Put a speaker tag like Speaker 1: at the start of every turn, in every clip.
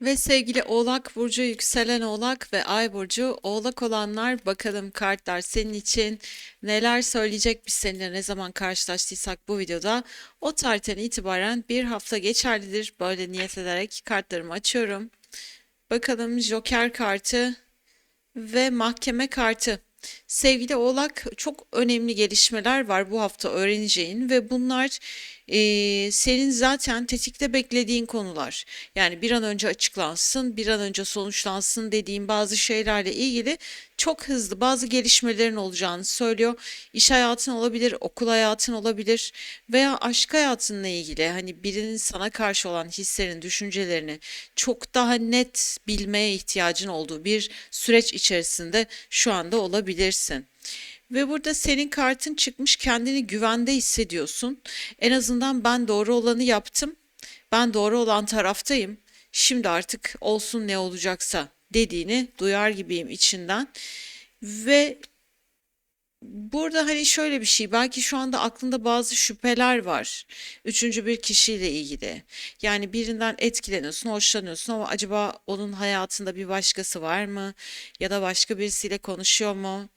Speaker 1: Ve sevgili Oğlak Burcu, yükselen Oğlak ve Ay Burcu Oğlak olanlar bakalım kartlar senin için neler söyleyecek biz seninle ne zaman karşılaştıysak bu videoda o tarihten itibaren bir hafta geçerlidir. Böyle niyet ederek kartlarımı açıyorum. Bakalım Joker kartı ve mahkeme kartı. Sevgili Oğlak, çok önemli gelişmeler var bu hafta öğreneceğin ve bunlar eee, senin zaten tetikte beklediğin konular. Yani bir an önce açıklansın, bir an önce sonuçlansın dediğin bazı şeylerle ilgili çok hızlı bazı gelişmelerin olacağını söylüyor. İş hayatın olabilir, okul hayatın olabilir veya aşk hayatınla ilgili hani birinin sana karşı olan hislerini, düşüncelerini çok daha net bilmeye ihtiyacın olduğu bir süreç içerisinde şu anda olabilirsin. Ve burada senin kartın çıkmış kendini güvende hissediyorsun. En azından ben doğru olanı yaptım. Ben doğru olan taraftayım. Şimdi artık olsun ne olacaksa dediğini duyar gibiyim içinden. Ve burada hani şöyle bir şey belki şu anda aklında bazı şüpheler var. Üçüncü bir kişiyle ilgili. Yani birinden etkileniyorsun, hoşlanıyorsun ama acaba onun hayatında bir başkası var mı? Ya da başka birisiyle konuşuyor mu?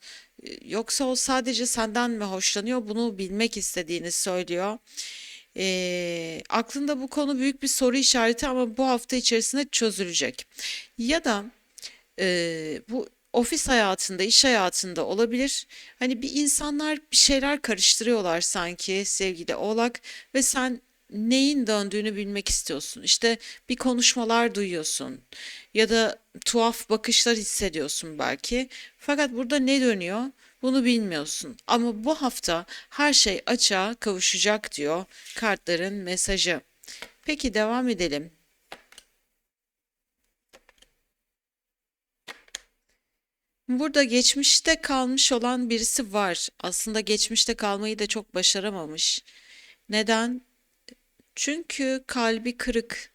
Speaker 1: Yoksa o sadece senden mi hoşlanıyor? Bunu bilmek istediğini söylüyor. Ee, aklında bu konu büyük bir soru işareti ama bu hafta içerisinde çözülecek. Ya da e, bu ofis hayatında, iş hayatında olabilir. Hani bir insanlar bir şeyler karıştırıyorlar sanki sevgili Oğlak ve sen neyin döndüğünü bilmek istiyorsun. İşte bir konuşmalar duyuyorsun ya da tuhaf bakışlar hissediyorsun belki. Fakat burada ne dönüyor? Bunu bilmiyorsun. Ama bu hafta her şey açığa kavuşacak diyor kartların mesajı. Peki devam edelim. Burada geçmişte kalmış olan birisi var. Aslında geçmişte kalmayı da çok başaramamış. Neden? Çünkü kalbi kırık.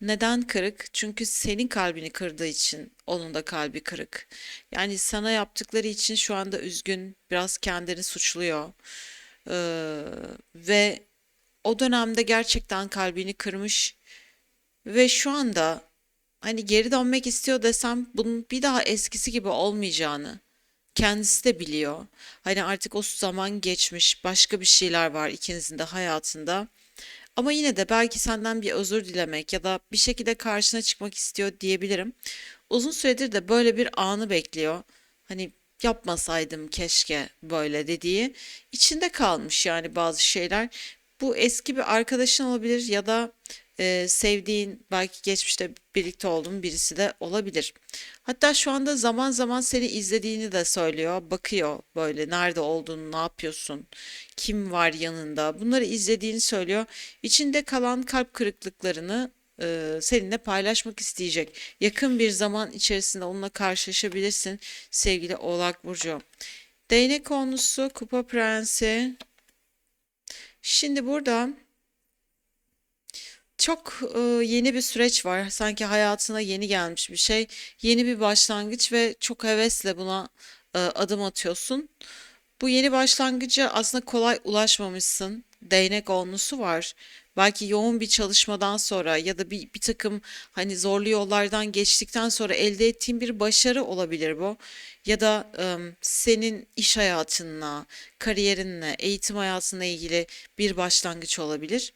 Speaker 1: Neden kırık? Çünkü senin kalbini kırdığı için onun da kalbi kırık. Yani sana yaptıkları için şu anda üzgün, biraz kendini suçluyor. Ee, ve o dönemde gerçekten kalbini kırmış ve şu anda hani geri dönmek istiyor desem bunun bir daha eskisi gibi olmayacağını kendisi de biliyor. Hani artık o zaman geçmiş, başka bir şeyler var ikinizin de hayatında. Ama yine de belki senden bir özür dilemek ya da bir şekilde karşına çıkmak istiyor diyebilirim. Uzun süredir de böyle bir anı bekliyor. Hani yapmasaydım keşke böyle dediği. içinde kalmış yani bazı şeyler. Bu eski bir arkadaşın olabilir ya da e, sevdiğin belki geçmişte birlikte olduğun birisi de olabilir. Hatta şu anda zaman zaman seni izlediğini de söylüyor. Bakıyor böyle nerede olduğunu, ne yapıyorsun, kim var yanında. Bunları izlediğini söylüyor. İçinde kalan kalp kırıklıklarını e, seninle paylaşmak isteyecek. Yakın bir zaman içerisinde onunla karşılaşabilirsin sevgili Oğlak Burcu. Değnek konusu, Kupa Prensi. Şimdi burada çok e, yeni bir süreç var. Sanki hayatına yeni gelmiş bir şey. Yeni bir başlangıç ve çok hevesle buna e, adım atıyorsun. Bu yeni başlangıca aslında kolay ulaşmamışsın. Değnek onlusu var. Belki yoğun bir çalışmadan sonra ya da bir, bir takım hani zorlu yollardan geçtikten sonra elde ettiğin bir başarı olabilir bu. Ya da ım, senin iş hayatınla, kariyerinle, eğitim hayatınla ilgili bir başlangıç olabilir.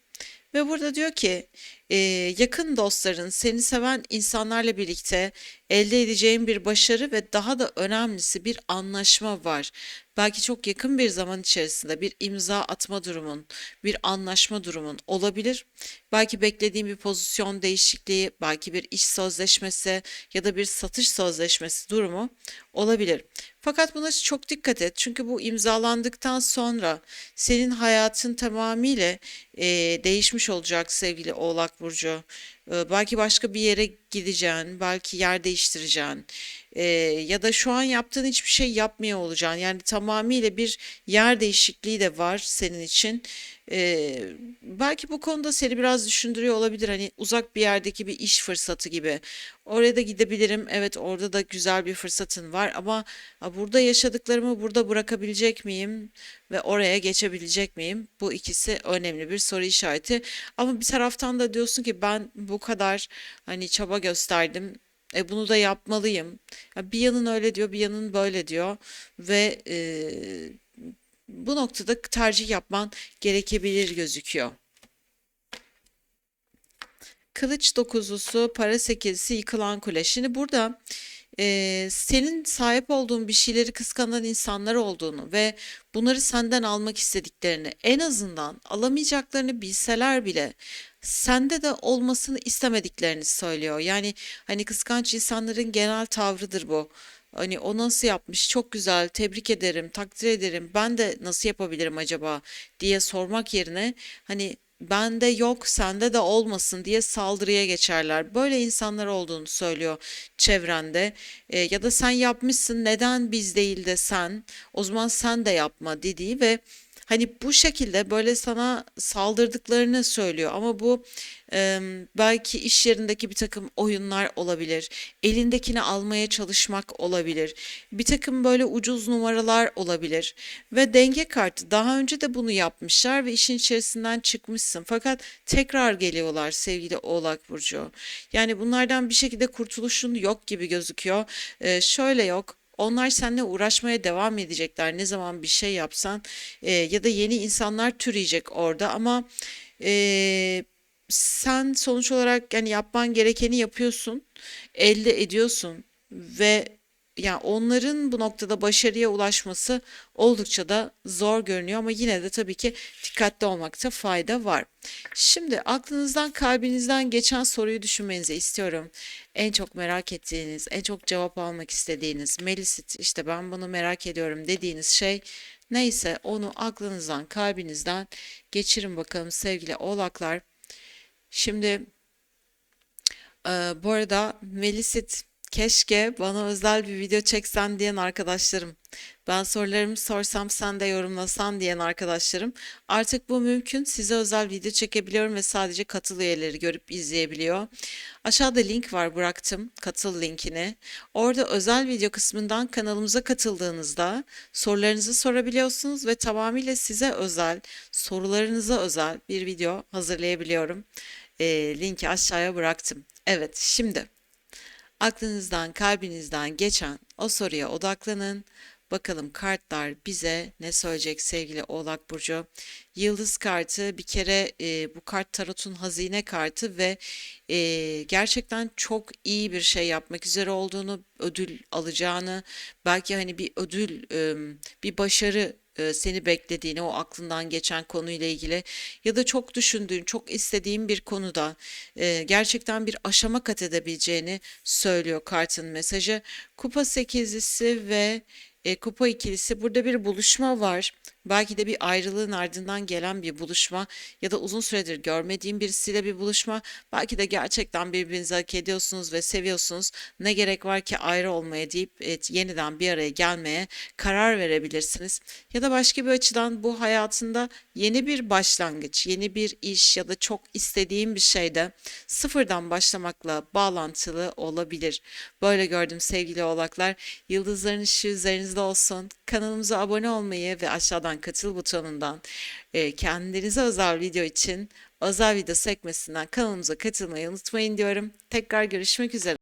Speaker 1: Ve burada diyor ki e, yakın dostların, seni seven insanlarla birlikte elde edeceğin bir başarı ve daha da önemlisi bir anlaşma var. Belki çok yakın bir zaman içerisinde bir imza atma durumun, bir anlaşma durumun olabilir. Belki beklediğin bir pozisyon değişikliği, belki bir iş sözleşmesi ya da bir satış sözleşmesi durumu olabilir. Fakat buna çok dikkat et. Çünkü bu imzalandıktan sonra senin hayatın tamamıyla e, değişmiş olacak sevgili Oğlak Burcu. Belki başka bir yere gideceksin, belki yer değiştireceksin. E, ya da şu an yaptığın hiçbir şey yapmıyor olacaksın. Yani tamamıyla bir yer değişikliği de var senin için. E, belki bu konuda seni biraz düşündürüyor olabilir. Hani uzak bir yerdeki bir iş fırsatı gibi. Oraya da gidebilirim. Evet, orada da güzel bir fırsatın var ama burada yaşadıklarımı burada bırakabilecek miyim ve oraya geçebilecek miyim? Bu ikisi önemli bir soru işareti. Ama bir taraftan da diyorsun ki ben bu kadar hani çaba gösterdim. E bunu da yapmalıyım. Ya bir yanın öyle diyor, bir yanın böyle diyor ve e, bu noktada tercih yapman gerekebilir gözüküyor. Kılıç dokuzlusu, para sekizisi, yıkılan kule. Şimdi burada e, senin sahip olduğun bir şeyleri kıskanan insanlar olduğunu ve bunları senden almak istediklerini, en azından alamayacaklarını bilseler bile sende de olmasını istemediklerini söylüyor. Yani hani kıskanç insanların genel tavrıdır bu. Hani o nasıl yapmış? Çok güzel, tebrik ederim, takdir ederim. Ben de nasıl yapabilirim acaba diye sormak yerine hani bende yok, sende de olmasın diye saldırıya geçerler. Böyle insanlar olduğunu söylüyor çevrende. E, ya da sen yapmışsın, neden biz değil de sen? O zaman sen de yapma dediği ve Hani bu şekilde böyle sana saldırdıklarını söylüyor ama bu e, belki iş yerindeki bir takım oyunlar olabilir. Elindekini almaya çalışmak olabilir. Bir takım böyle ucuz numaralar olabilir. Ve denge kartı daha önce de bunu yapmışlar ve işin içerisinden çıkmışsın. Fakat tekrar geliyorlar sevgili Oğlak Burcu. Yani bunlardan bir şekilde kurtuluşun yok gibi gözüküyor. E, şöyle yok. Onlar seninle uğraşmaya devam edecekler. Ne zaman bir şey yapsan e, ya da yeni insanlar türeyecek orada ama e, sen sonuç olarak yani yapman gerekeni yapıyorsun, elde ediyorsun ve yani onların bu noktada başarıya ulaşması oldukça da zor görünüyor ama yine de tabii ki dikkatli olmakta fayda var. Şimdi aklınızdan, kalbinizden geçen soruyu düşünmenizi istiyorum. En çok merak ettiğiniz, en çok cevap almak istediğiniz, Melisit işte ben bunu merak ediyorum dediğiniz şey neyse onu aklınızdan, kalbinizden geçirin bakalım sevgili oğlaklar. Şimdi e, bu arada Melisit Keşke bana özel bir video çeksen diyen arkadaşlarım, ben sorularımı sorsam sen de yorumlasan diyen arkadaşlarım, artık bu mümkün. Size özel video çekebiliyorum ve sadece katıl üyeleri görüp izleyebiliyor. Aşağıda link var bıraktım, katıl linkini. Orada özel video kısmından kanalımıza katıldığınızda sorularınızı sorabiliyorsunuz ve tamamıyla size özel, sorularınıza özel bir video hazırlayabiliyorum. E, linki aşağıya bıraktım. Evet, şimdi. Aklınızdan, kalbinizden geçen o soruya odaklanın. Bakalım kartlar bize ne söyleyecek sevgili Oğlak Burcu. Yıldız kartı bir kere e, bu kart tarotun hazine kartı ve e, gerçekten çok iyi bir şey yapmak üzere olduğunu, ödül alacağını, belki hani bir ödül, e, bir başarı seni beklediğini, o aklından geçen konuyla ilgili ya da çok düşündüğün, çok istediğin bir konuda e, gerçekten bir aşama kat edebileceğini söylüyor kartın mesajı. Kupa sekizlisi ve e, kupa ikilisi burada bir buluşma var. Belki de bir ayrılığın ardından gelen bir buluşma ya da uzun süredir görmediğim birisiyle bir buluşma. Belki de gerçekten birbirinizi hak ediyorsunuz ve seviyorsunuz. Ne gerek var ki ayrı olmaya deyip evet, yeniden bir araya gelmeye karar verebilirsiniz. Ya da başka bir açıdan bu hayatında yeni bir başlangıç, yeni bir iş ya da çok istediğim bir şeyde sıfırdan başlamakla bağlantılı olabilir. Böyle gördüm sevgili oğlaklar. Yıldızların ışığı üzerinizde olsun. Kanalımıza abone olmayı ve aşağıdan katıl butonundan e, kendinize özel video için özel video sekmesinden kanalımıza katılmayı unutmayın diyorum. Tekrar görüşmek üzere.